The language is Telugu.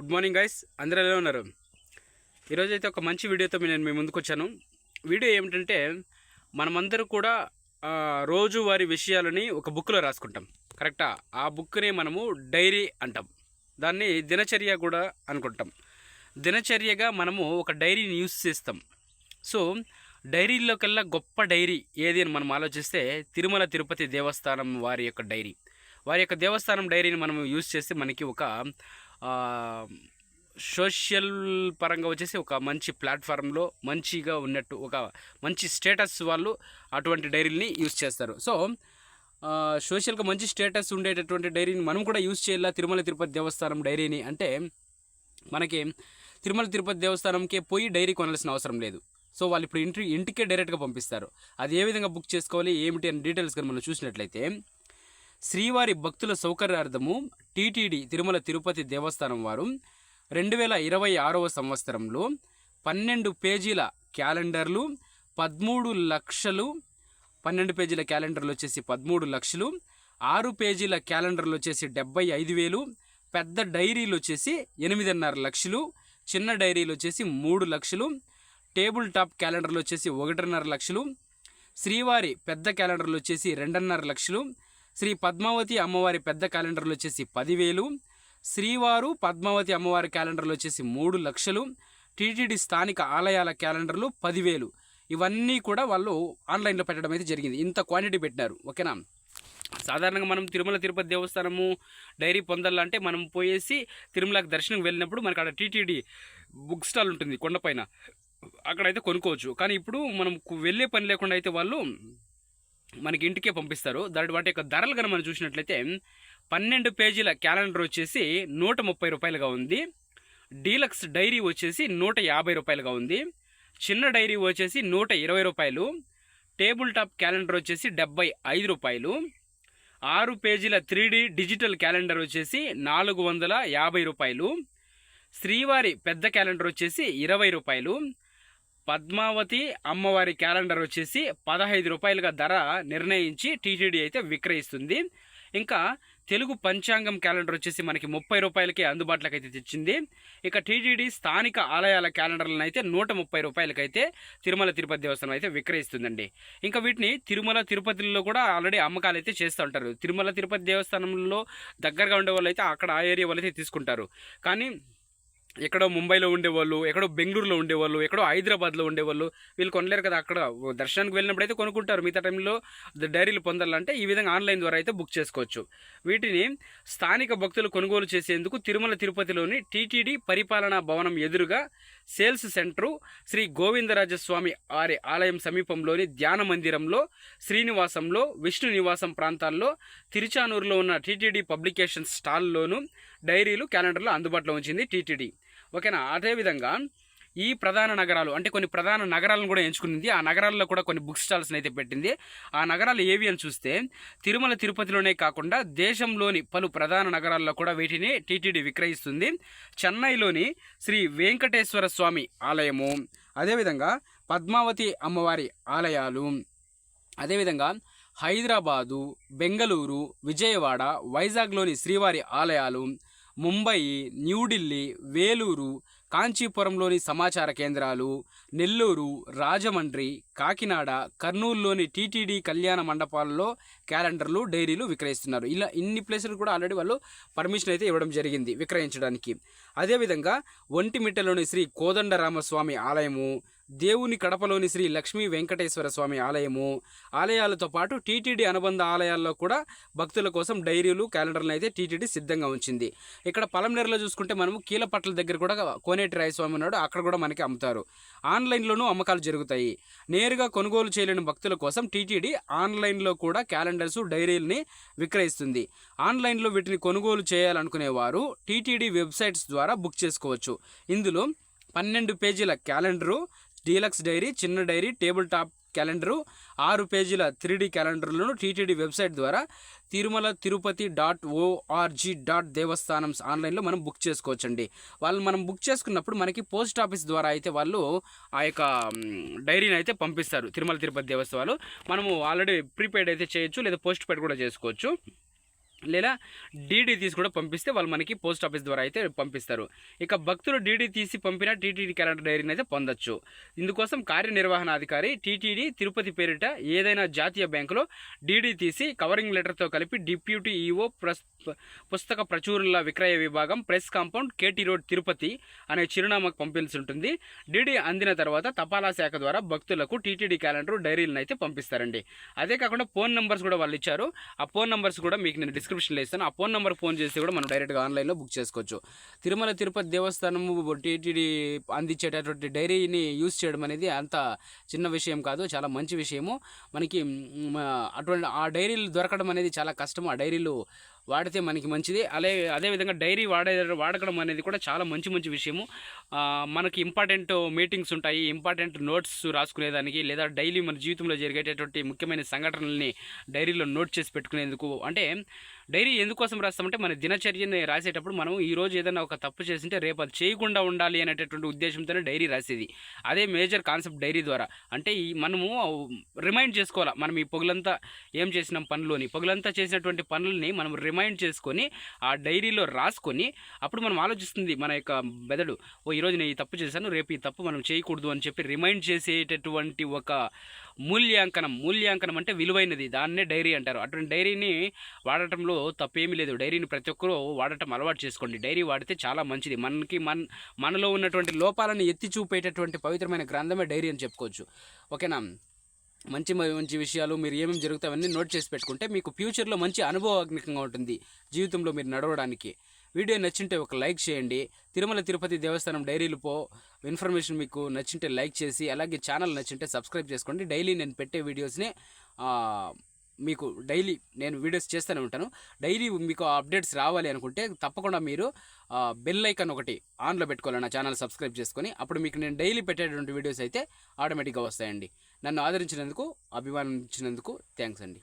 గుడ్ మార్నింగ్ గైస్ అందరూ ఎలా ఉన్నారు? ఈరోజు అయితే ఒక మంచి వీడియోతో నేను మీ ముందుకు వచ్చాను వీడియో ఏమిటంటే మనమందరూ కూడా రోజువారి విషయాలని ఒక బుక్లో రాసుకుంటాం. కరెక్టా? ఆ బుక్ని మనము డైరీ అంటాం. దాన్ని దినచర్య కూడా అనుకుంటాం. దినచర్యగా మనము ఒక డైరీని యూస్ చేస్తాం. సో డైరీలోకెల్లా గొప్ప డైరీ ఏది అని మనం ఆలోచిస్తే తిరుమల తిరుపతి దేవస్థానం వారి యొక్క డైరీ. వారి యొక్క దేవస్థానం డైరీని మనం యూజ్ చేస్తే మనకి ఒక సోషల్ పరంగా వచ్చేసి ఒక మంచి ప్లాట్ఫామ్లో మంచిగా ఉన్నట్టు ఒక మంచి స్టేటస్ వాళ్ళు అటువంటి డైరీని యూజ్ చేస్తారు. సో సోషల్గా మంచి స్టేటస్ ఉండేటటువంటి డైరీని మనం కూడా యూజ్ చేయాలా? తిరుమల తిరుపతి దేవస్థానం డైరీని? అంటే మనకి తిరుమల తిరుపతి దేవస్థానంకే పోయి డైరీ కొనాల్సిన అవసరం లేదు. సో వాళ్ళు ఇప్పుడు ఇంటి ఇంటికే డైరెక్ట్గా పంపిస్తారు. అది ఏ విధంగా బుక్ చేసుకోవాలి? ఏమిటి? అని డీటెయిల్స్ కానీ మనం చూసినట్లయితే శ్రీవారి భక్తుల సౌకర్యార్థము టీటీడీ తిరుమల తిరుపతి దేవస్థానం వారు రెండు వేల ఇరవై ఆరవ సంవత్సరంలో పన్నెండు పేజీల క్యాలెండర్లు పదమూడు లక్షలు పన్నెండు పేజీల క్యాలెండర్లు వచ్చేసి పదమూడు లక్షలు ఆరు పేజీల క్యాలెండర్లు వచ్చేసి డెబ్బై ఐదు వేలు పెద్ద డైరీలు వచ్చేసి ఎనిమిదిన్నర లక్షలు చిన్న డైరీలు వచ్చేసి మూడు లక్షలు టేబుల్ టాప్ క్యాలెండర్లు వచ్చేసి ఒకటిన్నర లక్షలు శ్రీవారి పెద్ద క్యాలెండర్లు వచ్చేసి రెండున్నర లక్షలు శ్రీ పద్మావతి అమ్మవారి పెద్ద క్యాలెండర్లు వచ్చేసి పదివేలు. శ్రీవారు పద్మావతి అమ్మవారి క్యాలెండర్లు వచ్చేసి మూడు లక్షలు. టీటీడీ స్థానిక ఆలయాల క్యాలెండర్లు పదివేలు. ఇవన్నీ కూడా వాళ్ళు ఆన్లైన్లో పెట్టడం అయితే జరిగింది. ఇంత క్వాంటిటీ పెట్టినారు. ఓకేనా? సాధారణంగా మనం తిరుమల తిరుపతి దేవస్థానము డైరీ పొందాలంటే మనం పోయేసి తిరుమలకి దర్శనం వెళ్ళినప్పుడు మనకు అక్కడ టీటీడీ బుక్ స్టాల్ ఉంటుంది కొండపైన. అక్కడైతే కొనుక్కోవచ్చు. కానీ ఇప్పుడు మనం వెళ్ళే పని లేకుండా అయితే వాళ్ళు మనకి ఇంటికే పంపిస్తారు. దాని వాటి యొక్క ధరలు కనుక మనం చూసినట్లయితే పన్నెండు పేజీల క్యాలెండర్ వచ్చేసి నూట ముప్పై రూపాయలుగా ఉంది. డీలక్స్ డైరీ వచ్చేసి నూట యాభై రూపాయలుగా ఉంది. చిన్న డైరీ వచ్చేసి నూట ఇరవై రూపాయలు. టేబుల్ టాప్ క్యాలెండర్ వచ్చేసి డెబ్బై ఐదు రూపాయలు. ఆరు పేజీల త్రీ డిజిటల్ క్యాలెండర్ వచ్చేసి నాలుగు వందల యాభై రూపాయలు. శ్రీవారి పెద్ద క్యాలెండర్ వచ్చేసి ఇరవై రూపాయలు. పద్మావతి అమ్మవారి క్యాలెండర్ వచ్చేసి పదహైదు రూపాయలుగా ధర నిర్ణయించి టీటీడీ అయితే విక్రయిస్తుంది. ఇంకా తెలుగు పంచాంగం క్యాలెండర్ వచ్చేసి మనకి ముప్పై రూపాయలకే అందుబాటులోకి అయితే తెచ్చింది. ఇక టీటీడీ స్థానిక ఆలయాల క్యాలెండర్లను అయితే నూట ముప్పై రూపాయలకైతే తిరుమల తిరుపతి దేవస్థానం అయితే విక్రయిస్తుందండి. ఇంకా వీటిని తిరుమల తిరుపతిలో కూడా ఆల్రెడీ అమ్మకాలు అయితే చేస్తూ ఉంటారు. తిరుమల తిరుపతి దేవస్థానంలో దగ్గరగా ఉండే వాళ్ళు అయితే అక్కడ ఆ ఏరియా వాళ్ళు అయితే తీసుకుంటారు. కానీ ఎక్కడో ముంబైలో ఉండేవాళ్ళు ఎక్కడో బెంగళూరులో ఉండేవాళ్ళు ఎక్కడో హైదరాబాద్లో ఉండేవాళ్ళు వీళ్ళు కొనలేరు కదా అక్కడ. దర్శనానికి వెళ్ళినప్పుడు అయితే కొనుక్కుంటారు. మిగతా టైంలో డైరీలు పొందాలంటే ఈ విధంగా ఆన్లైన్ ద్వారా అయితే బుక్ చేసుకోవచ్చు. వీటిని స్థానిక భక్తులు కొనుగోలు చేసేందుకు తిరుమల తిరుపతిలోని టీటీడీ పరిపాలనా భవనం ఎదురుగా సేల్స్ సెంటరు శ్రీ గోవిందరాజస్వామి వారి ఆలయం సమీపంలోని ధ్యాన మందిరంలో శ్రీనివాసంలో విష్ణు నివాసం ప్రాంతాల్లో తిరుచానూరులో ఉన్న టీటీడీ పబ్లికేషన్ స్టాల్లోనూ డైరీలు క్యాలెండర్లో అందుబాటులో ఉంచింది టీటీడీ. ఓకేనా? అదేవిధంగా ఈ ప్రధాన నగరాలు అంటే కొన్ని ప్రధాన నగరాలను కూడా ఎంచుకునింది. ఆ నగరాల్లో కూడా కొన్ని బుక్ స్టాల్స్ని అయితే పెట్టింది. ఆ నగరాలు ఏవి అని చూస్తే తిరుమల తిరుపతిలోనే కాకుండా దేశంలోని పలు ప్రధాన నగరాల్లో కూడా వీటిని టీటీడీ విక్రయిస్తుంది. చెన్నైలోని శ్రీ వెంకటేశ్వర స్వామి ఆలయము అదేవిధంగా పద్మావతి అమ్మవారి ఆలయాలు అదేవిధంగా హైదరాబాదు బెంగళూరు విజయవాడ వైజాగ్లోని శ్రీవారి ఆలయాలు ముంబై న్యూఢిల్లీ వేలూరు కాంచీపురంలోని సమాచార కేంద్రాలు నెల్లూరు రాజమండ్రి కాకినాడ కర్నూలులోని టీటీడీ కళ్యాణ మండపాల్లో క్యాలెండర్లు డైరీలు విక్రయిస్తున్నారు. ఇలా ఇన్ని ప్లేసులు కూడా ఆల్రెడీ వాళ్ళు పర్మిషన్ అయితే ఇవ్వడం జరిగింది విక్రయించడానికి. అదేవిధంగా ఒంటిమిట్టలోని శ్రీ కోదండరామస్వామి ఆలయము దేవుని కడపలోని శ్రీ లక్ష్మీ వెంకటేశ్వర స్వామి ఆలయము ఆలయాలతో పాటు టీటీడీ అనుబంధ ఆలయాల్లో కూడా భక్తుల కోసం డైరీలు క్యాలెండర్లు అయితే టీటీడీ సిద్ధంగా ఉంచింది. ఇక్కడ పలంనేరులో చూసుకుంటే మనము కీలపట్ల దగ్గర కూడా కోనేటి రాయస్వామి ఉన్నాడు. అక్కడ కూడా మనకి అమ్ముతారు. ఆన్లైన్లోనూ అమ్మకాలు జరుగుతాయి. నేరుగా కొనుగోలు చేయలేని భక్తుల కోసం టీటీడీ ఆన్లైన్లో కూడా క్యాలెండర్ క్యాలెండర్స్ డైరీల్ని విక్రయిస్తుంది. ఆన్లైన్లో వీటిని కొనుగోలు చేయాలనుకునేవారు టీటీడీ వెబ్సైట్స్ ద్వారా బుక్ చేసుకోవచ్చు. ఇందులో పన్నెండు పేజీల క్యాలెండరు డీలక్స్ డైరీ చిన్న డైరీ టేబుల్ టాప్ క్యాలెండరు ఆరు పేజీల త్రీ డీ క్యాలెండర్లను టీటీడీ వెబ్సైట్ ద్వారా Tirumala Tirupati dot O R G dot Devasthanam ఆన్లైన్లో మనం బుక్ చేసుకోవచ్చండి. వాళ్ళు మనం బుక్ చేసుకున్నప్పుడు మనకి పోస్ట్ ఆఫీస్ ద్వారా అయితే వాళ్ళు ఆ యొక్క డైరీని అయితే పంపిస్తారు. తిరుమల తిరుపతి దేవస్థానాలు. మనము ఆల్రెడీ ప్రీపెయిడ్ అయితే చేయొచ్చు లేదా పోస్ట్ పెయిడ్ కూడా చేసుకోవచ్చు. లేదా డీడీ తీసి కూడా పంపిస్తే వాళ్ళు మనకి పోస్ట్ ఆఫీస్ ద్వారా అయితే పంపిస్తారు. ఇక భక్తులు డీడీ తీసి పంపిన టీటీడీ క్యాలెండర్ డైరీని అయితే పొందొచ్చు. ఇందుకోసం కార్యనిర్వహణాధికారి టీటీడీ తిరుపతి పేరిట ఏదైనా జాతీయ బ్యాంకులో డీడీ తీసి కవరింగ్ లెటర్తో కలిపి డిప్యూటీ ఈఓ ప్రస్ పుస్తక ప్రచురుల విక్రయ విభాగం press compound KT road Tirupati అనే చిరునామాకు పంపాల్సి ఉంటుంది. డీడీ అందిన తర్వాత తపాలా శాఖ ద్వారా భక్తులకు టీటీడీ క్యాలెండర్ డైరీలను అయితే పంపిస్తారండి. అదే కాకుండా ఫోన్ నెంబర్స్ కూడా వాళ్ళు ఇచ్చారు. ఆ ఫోన్ నెంబర్స్ కూడా మీకు నేను డిస్క్రిప్షన్లో ఇస్తాను. ఆ ఫోన్ నెంబర్ ఫోన్ చేసి కూడా మనం డైరెక్ట్గా ఆన్లైన్లో బుక్ చేసుకోవచ్చు. తిరుమల తిరుపతి దేవస్థానము టీటీడీ అందించేటటువంటి డైరీని యూజ్ చేయడం అనేది అంత చిన్న విషయం కాదు చాలా మంచి విషయము. మనకి అటువంటి ఆ డైరీలు దొరకడం అనేది చాలా కష్టం ఆ డైరీలు వాడితే మనకి మంచిది. అదే అదేవిధంగా డైరీ వాడే వాడకడం అనేది కూడా చాలా మంచి మంచి విషయము. మనకి ఇంపార్టెంట్ మీటింగ్స్ ఉంటాయి. ఇంపార్టెంట్ నోట్స్ రాసుకునేదానికి లేదా డైలీ మన జీవితంలో జరిగేటటువంటి ముఖ్యమైన సంఘటనల్ని డైరీలో నోట్ చేసి పెట్టుకునేందుకు. అంటే డైరీ ఎందుకోసం రాస్తామంటే మన దినచర్యని రాసేటప్పుడు మనం ఈ రోజు ఏదైనా ఒక తప్పు చేసింటే రేపు అది చేయకుండా ఉండాలి అనేటటువంటి ఉద్దేశంతోనే డైరీ రాసేది. అదే మేజర్ కాన్సెప్ట్ డైరీ ద్వారా. అంటే ఈ మనము రిమైండ్ చేసుకోవాలి. మనం ఈ పొగలంతా ఏం చేసినాం పనులని? పొగలంతా చేసినటువంటి పనులని మనం రిమైండ్ చేసుకొని ఆ డైరీలో రాసుకొని అప్పుడు మనం ఆలోచిస్తుంది మన యొక్క మెదడు. ఓ ఈరోజు నేను ఈ తప్పు చేశాను రేపు ఈ తప్పు మనం చేయకూడదు అని చెప్పి రిమైండ్ చేసేటటువంటి ఒక మూల్యాంకనం. మూల్యాంకనం అంటే విలువైనది. దాన్నే డైరీ అంటారు. అటువంటి డైరీని వాడటంలో తప్పేమీ లేదు. డైరీని ప్రతి ఒక్కరూ వాడటం అలవాటు చేసుకోండి. డైరీ వాడితే చాలా మంచిది. మనకి మన మనలో ఉన్నటువంటి లోపాలను ఎత్తి చూపేటటువంటి పవిత్రమైన గ్రంథమే డైరీ అని చెప్పుకోవచ్చు. ఓకేనా? మంచి మంచి విషయాలు మీరు ఏమేమి జరుగుతాయి అవన్నీ నోట్ చేసి పెట్టుకుంటే మీకు ఫ్యూచర్లో మంచి అనుభవాత్మకంగా ఉంటుంది జీవితంలో మీరు నడవడానికి. వీడియో నచ్చింటే ఒక లైక్ చేయండి. తిరుమల తిరుపతి దేవస్థానం డైరీలు పో ఇన్ఫర్మేషన్ మీకు నచ్చింటే లైక్ చేసి అలాగే ఛానల్ నచ్చింటే సబ్స్క్రైబ్ చేసుకోండి. డైలీ నేను పెట్టే వీడియోస్ని మీకు డైలీ నేను వీడియోస్ చేస్తూనే ఉంటాను. డైలీ మీకు అప్డేట్స్ రావాలి అనుకుంటే తప్పకుండా మీరు బెల్ ఐకన్ ఒకటి ఆన్లో పెట్టుకోవాలి నా ఛానల్ సబ్స్క్రైబ్ చేసుకొని అప్పుడు మీకు నేను డైలీ పెట్టేటువంటి వీడియోస్ అయితే ఆటోమేటిక్గా వస్తాయండి. నన్ను ఆదరించినందుకు అభిమానించినందుకు థ్యాంక్స్ అండి.